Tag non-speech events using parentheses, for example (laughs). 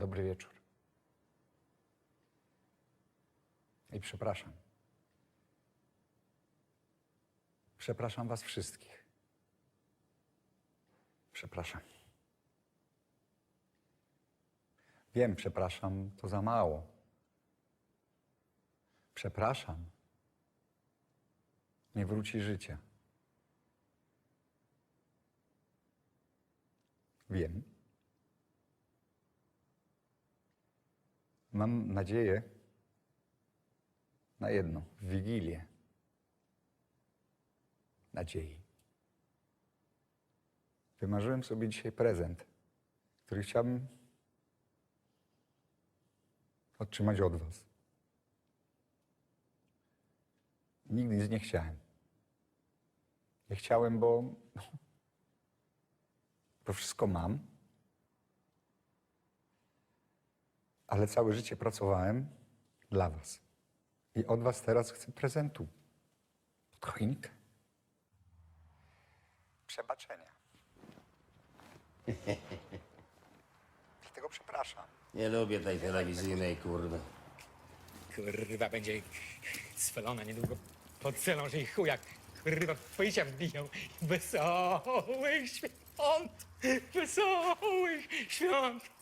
Dobry wieczór. I przepraszam. Przepraszam Was wszystkich. Przepraszam. Wiem, przepraszam, to za mało. Przepraszam. Nie wróci życia. Wiem. Mam nadzieję na jedno, w Wigilię. Nadziei. Wymarzyłem sobie dzisiaj prezent, który chciałbym otrzymać od Was. Nigdy nic nie chciałem. Nie chciałem, bo to wszystko mam. Ale całe życie pracowałem dla Was. I od Was teraz chcę prezentu. Pod choinkę. Przebaczenia. (laughs) Dlatego przepraszam. Nie lubię tej telewizyjnej kurwy. Kurwa, będzie spalona niedługo pod celą, że ich chujak kurwa w pojścia wbijał. Wesołych świąt! Wesołych świąt!